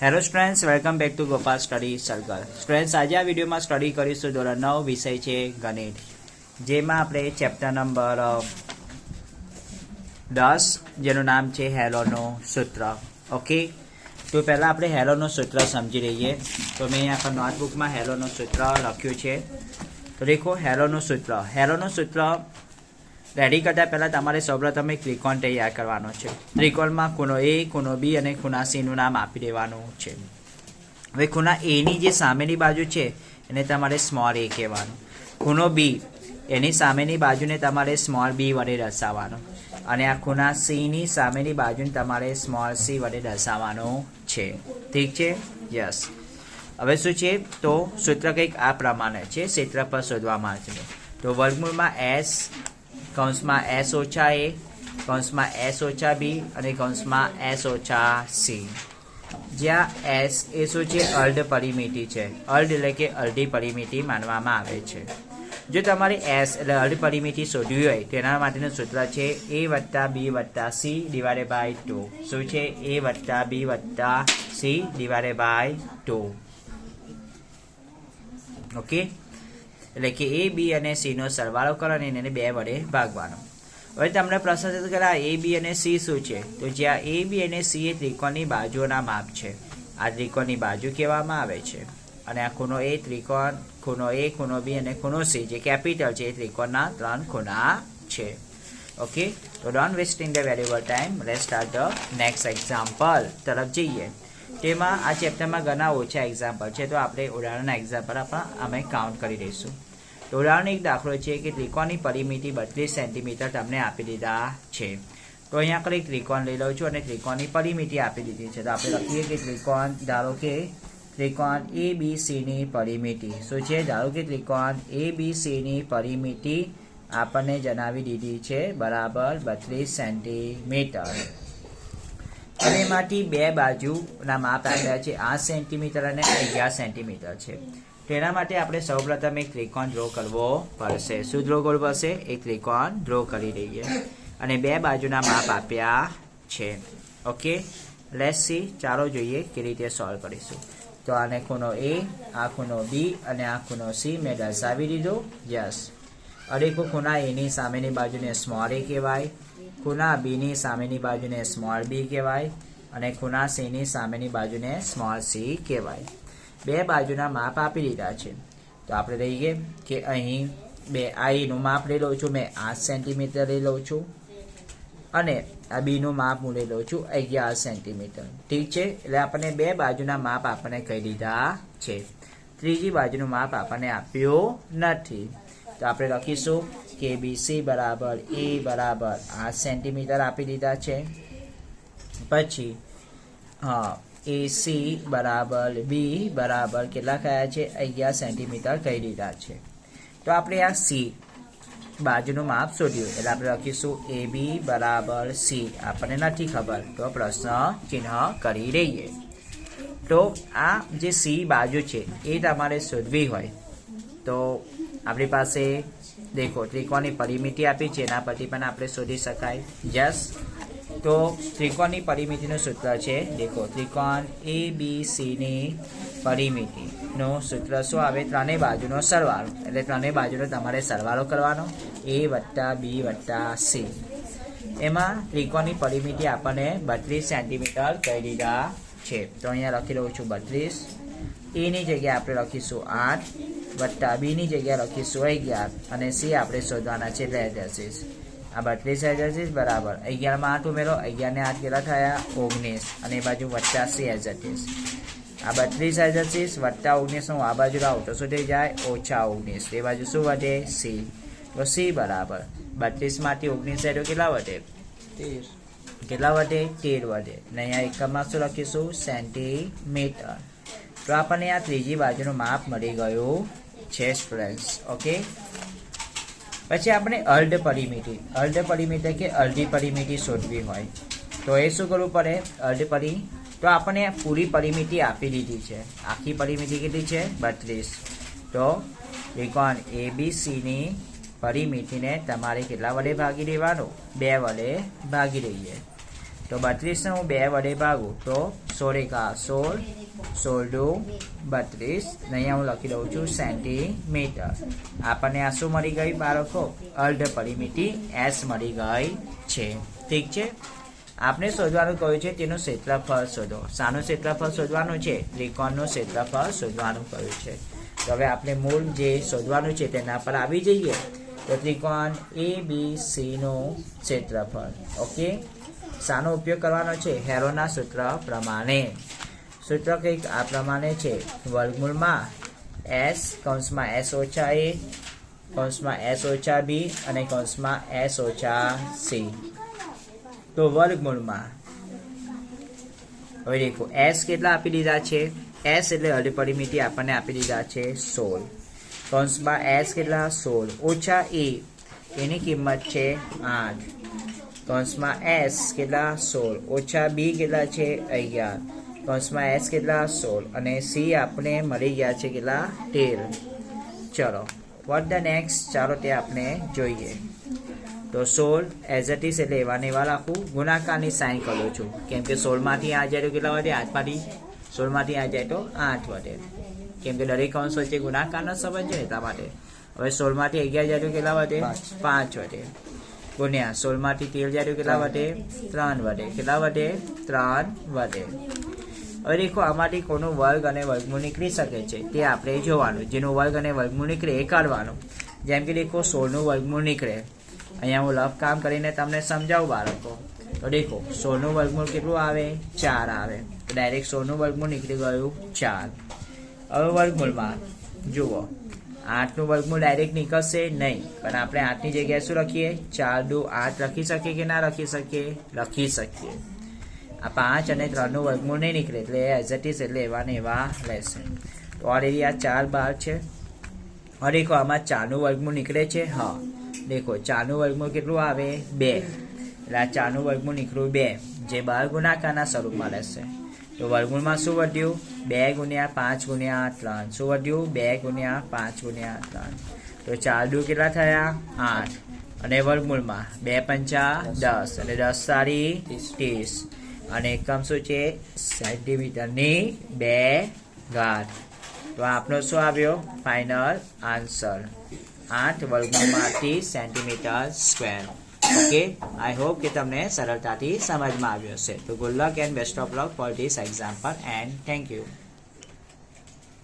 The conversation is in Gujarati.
Hello students welcome back to Gopal study circle students આજે આ વિડીયોમાં સ્ટડી કરીશું ધોરણ નવ વિષય છે ગણિત. જેમાં આપણે ચેપ્ટર નંબર દસ, જેનું નામ છે હેલોનું સૂત્ર. ઓકે તો પહેલાં આપણે હેલોનું સૂત્ર સમજી લઈએ. તો મેં પર નોટબુકમાં હેલોનું સૂત્ર લખ્યું છે. તો દેખો, હેલોનું સૂત્ર. હેલોનું સૂત્ર રેડી કરતા પહેલાં તમારે સૌપ્રથમ એક ત્રિકોણ તૈયાર કરવાનો છે. ત્રિકોણમાં ખૂણો એ ખૂણો બી અને ખૂણા સીનું નામ આપી દેવાનું છે. હવે ખૂણા એની જે સામેની બાજુ છે, એને તમારે સ્મોલ એ કહેવાનું. ખૂણો બી એની સામેની બાજુને તમારે સ્મોલ બી વડે દર્શાવવાનો. અને આ ખૂણા સીની સામેની બાજુને તમારે સ્મોલ સી વડે દર્શાવવાનો છે. ઠીક છે? યસ હવે શું છે? તો સૂત્ર કંઈક આ પ્રમાણે છે. ક્ષેત્રફળ શોધવામાં છે તો વર્ગમૂળમાં એસ કૌંસમાં એસ ઓછા એ, કૌંસમાં એસ ઓછા બી અને કૌંસમાં એસ ઓછા સી. જ્યાં એસ એ શું છે? અર્ધ પરિમિતિ છે. અર્ધ એટલે કે અડધી પરિમિતિ માનવામાં આવે છે. જો તમારે એસ એટલે અર્ધ પરિમિતિ શોધવી હોય, તેના માટેનું સૂત્ર છે એ વત્તા બી વત્તા સી ડિવાઇડેડ બાય ટુ. શું છે? એ વત્તા બી વત્તા C divided by two. Okay? એટલે કે એ બી અને સીનો સરવાળો કરો અને એને બે વડે ભાગવાનો. હવે તમને પ્રશ્ન થતો કે એ બી અને સી શું છે? તો જ્યાં એ બી અને સી એ ત્રિકોણની બાજુઓના માપ છે. આ ત્રિકોણની બાજુ કહેવામાં આવે છે. અને આ ખૂણો એ ત્રિકોણ, ખૂણો એ ખૂણો બી અને ખૂણો સી જે કેપિટલ છે એ ત્રિકોણના ત્રણ ખૂણા છે. ઓકે તો don't wasting the valuable time let start the next example તરફ જઈએ. તેમાં આ ચેપ્ટરમાં ઘણા ઓછા એક્ઝામ્પલ છે. તો આપણે ઉદાહરણના એક્ઝામ્પલ પણ અમે કાઉન્ટ કરી દઈશું. તો ઉદાહરણ એક દાખલો છે કે ત્રિકોણની પરિમિતિ બત્રીસ સેન્ટીમીટર તમને આપી દીધા છે. તો અહીંયા આગળ ત્રિકોણ લઈ લઉં છું અને ત્રિકોણની પરિમિતિ આપી દીધી છે. તો આપણે લખીએ કે ત્રિકોણ, ધારો કે ત્રિકોણ એ બી સીની પરિમિતિ. શું છે? ધારો કે ત્રિકોણ એ બી સીની પરિમિતિ આપણને જણાવી દીધી છે. બરાબર, બત્રીસ સેન્ટીમીટર અને એમાંથી બે બાજુના માપ આપ્યા છે. આઠ સેન્ટીમીટર અને અગિયાર સેન્ટીમીટર છે. તેના માટે આપણે સૌપ્રથમ એક ત્રિકોણ ડ્રો કરવો પડશે. શું ડ્રો કરવું પડશે? એક ત્રિકોણ ડ્રો કરી દઈએ. અને બે બાજુના માપ આપ્યા છે. ઓકે લેસ સી ચાલો જોઈએ કે રીતે સોલ્વ કરીશું. તો આને ખૂણો એ આ ખૂણો બી અને આ ખૂણો સી મેં દર્શાવી દીધો. યસ અડેકો ખૂણા એની સામેની બાજુને સ્મોલ એ કહેવાય. ખૂણા બીની સામેની બાજુને સ્મોલ બી કહેવાય અને ખૂણા સીની સામેની બાજુને સ્મોલ સી કહેવાય. બે બાજુના માપ આપી દીધા છે. તો આપણે લઈએ કે અહીં બે આઈનું માપ લઈ લઉં છું, મેં આઠ સેન્ટીમીટર લઈ લઉં છું અને આ બીનું માપ હું લઈ લઉં છું અગિયાર સેન્ટીમીટર ઠીક છે? એટલે આપણને બે બાજુના માપ આપણને કહી દીધા છે. ત્રીજી બાજુનું માપ આપણને આપ્યું નથી. તો આપણે લખીશું કે બીસી બરાબર એ બરાબર આઠ સેન્ટીમીટર આપી દીધા છે. પછી, હા, એસી બરાબર બી બરાબર કેટલા કયા છે? અગિયાર સેન્ટીમીટર કહી દીધા છે. તો આપણે આ સી બાજુનું માપ શોધ્યું એટલે આપણે લખીશું એ બી બરાબર સી. આપણને નથી ખબર. તો પ્રશ્ન ચિહ્ન કરી રહીએ તો આ જે સી બાજુ છે એ તમારે શોધવી હોય. તો આપણી પાસે, દેખો, ત્રિકોણની પરિમિતિ આપી છે એના પરથી પણ આપણે શોધી શકાય. યસ તો ત્રિકોણની પરિમિતિનું સૂત્ર છે, દેખો, ત્રિકોણ એ બી સીની પરિમિતિનું સૂત્ર શું આવે? ત્રણેય બાજુનો સરવાળો. એટલે ત્રણેય બાજુનો તમારે સરવાળો કરવાનો. એ વત્તા બી વત્તા સી એમાં ત્રિકોણની પરિમિતિ આપણને બત્રીસ સેન્ટીમીટર કહી દીધા છે. તો અહીંયા લખી લઉં છું બત્રીસ. એની જગ્યાએ આપણે લખીશું આઠ. વત્તા બીની જગ્યાએ લખીશું અગિયાર અને સી આપણે શોધવાના છે લેજર્સીસ આ બત્રીસ એક્ઝરસીસ બરાબર. અગિયારમાં આઠ ઉમેરો અગિયારને આઠ કેટલા થયા ઓગણીસ. અને એ બાજુ વત્તા સી એક્ઝરસીસ આ બત્રીસ એક્ઝરસીસ વત્તા ઓગણીસ હું આ બાજુ લાવું તો શું થઈ જાય ઓછા ઓગણીસ. એ બાજુ શું વધે? સી. તો સી બરાબર. બત્રીસમાંથી ઓગણીસ તો કેટલા વધે? તેર. કેટલા વધે? તેર વધે. ને અહીંયા એકમમાં શું લખીશું? સેન્ટીમીટર. તો આપણને આ ત્રીજી બાજુનું માપ મળી ગયું. છે સ્ટુડન્ટ્સ ઓકે પછી આપણે અર્ધ પરિમિતિ અર્ધ પરિમિતિ કે અર્ધી પરિમિતિ શોધવી હોય. તો એ શું કરવું પડે? અર્ધ પરિ, તો આપણને પૂરી પરિમિતિ આપી દીધી છે. આખી પરિમિતિ કેટલી છે? બત્રીસ. તો ત્રિકોણ એ બી સીની પરિમિતિને તમારે કેટલા વડે ભાગી દેવાનું? બે વડે ભાગી દઈએ. તો બત્રીસને હું બે વડે ભાગું, તો સોળ એકા સોળ, સોળું બત્રીસ. અહીંયા હું લખી દઉં છું સેન્ટીમીટર. આપણને આ શું મળી ગઈ બાળકો અર્ધ પરિમિતિ એસ મળી ગઈ છે. ઠીક છે? આપણે શોધવાનું કહ્યું છે તેનું ક્ષેત્રફળ શોધો. શાનું ક્ષેત્રફળ શોધવાનું છે? ત્રિકોણનું ક્ષેત્રફળ શોધવાનું કહ્યું છે. તો હવે આપણે મૂળ જે શોધવાનું છે તેના પર આવી જઈએ. તો ત્રિકોણ એ બી સીનું ક્ષેત્રફળ. ઓકે? શાનો ઉપયોગ કરવાનો છે? હેરોના સૂત્ર પ્રમાણે. સૂત્ર કંઈક આ પ્રમાણે છે. વર્ગમૂળમાં એસ, કૌંસમાં એસ ઓછા એ, કૌંસમાં એસ ઓછા બી અને કૌંસમાં એસ ઓછા સી. તો વર્ગમૂળમાં હવે દેખો, એસ કેટલા આપી દીધા છે? એસ એટલે અઢી પરિમિતિ આપણને આપી દીધા છે સોળ. કૌંસમાં એસ કેટલા? સોળ. ઓછા એ, એની કિંમત છે આઠ. કૌંસમાં એસ કેટલા સોળ? ઓછા બી કેટલા છે? અગિયાર. કૌંસમાં એસ કેટલા? સોળ. અને સી આપણે મળી ગયા છે કેટલા? તેર. ચલો વોટ ધ નેક્સ્ટ ચાલો તે આપણે જોઈએ. તો સોળ એઝ ઇટ ઇઝ એટલે એવા ને એવા રાખું. ગુણાકારની સાઇન કરું છું. કેમ કે સોળમાંથી આ જાય તો કેટલા વધે? આઠમાંથી સોળમાંથી આ જાય તો આઠ વધે. કેમ કે દરેક અંશ વચ્ચે ગુણાકારનો સંબંધ છે એટલા માટે. હવે સોળમાંથી અગિયાર જાય તો કેટલા વધે? પાંચ વધે. ગુણ્યા સોળમાંથી તેર જાય કેટલા વધે? ત્રણ વધે. કેટલા વધે? ત્રણ વધે. હવે દેખો આમાંથી કોનો વર્ગ અને વર્ગમૂળ નીકળી શકે છે તે આપણે જોવાનું. જેનો વર્ગ અને વર્ગમૂળ નીકળે એ કાઢવાનું જેમ કે દેખો સોળનું વર્ગમૂળ નીકળે. અહીંયા હું લફ કામ કરીને તમને સમજાવું બાળકો. તો દેખો સોળનું વર્ગમૂળ કેટલું આવે? ચાર આવે. તો ડાયરેક્ટ સોળનું વર્ગમૂળ નીકળી ગયું ચાર. હવે વર્ગમૂળમાં જુઓ. આઠનું વર્ગમૂળ ડાયરેક્ટ નીકળશે નહીં. પણ આપણે આઠની જગ્યાએ શું લખીએ? ચાર દુ આઠ લખી શકીએ કે ના લખી શકીએ? લખી શકીએ. આ પાંચ અને ત્રણનું વર્ગમૂળ નહીં નીકળે એટલે એઝ ઇટ ઇઝ એટલે એવા ને એવા રહેશે. તો ઓલરેડી આ ચાર બાર છે. હવે દેખો, આમાં ચારનું વર્ગમૂળ નીકળે છે? હા. દેખો, ચારનું વર્ગમૂળ કેટલું આવે? બે. એટલે આ ચારનું વર્ગમૂળ નીકળ્યું બે. જે બાર ગુણાકારના સ્વરૂપમાં રહેશે. તો વર્ગમૂળમાં શું વધ્યું? બે ગુણ્યા પાંચ ગુણ્યા ત્રણ. શું વધ્યું? બે ગુણ્યા પાંચ ગુણ્યા ત્રણ. તો ચાર દુ કેટલા થયા? આઠ. અને વર્ગમૂળમાં બે પંચા દસ. અને દસ સારી ત્રીસ. અને એકમ શું છે? સેન્ટીમીટરની બે ગાંઠ તો આપનો શું આવ્યો? ફાઇનલ આન્સર આઠ વર્ગમૂળમાંથી centimetre square okay I hope કે તમને સરળતાથી સમજમાં આવ્યો હશે. તો good luck and best of luck for this example and thank you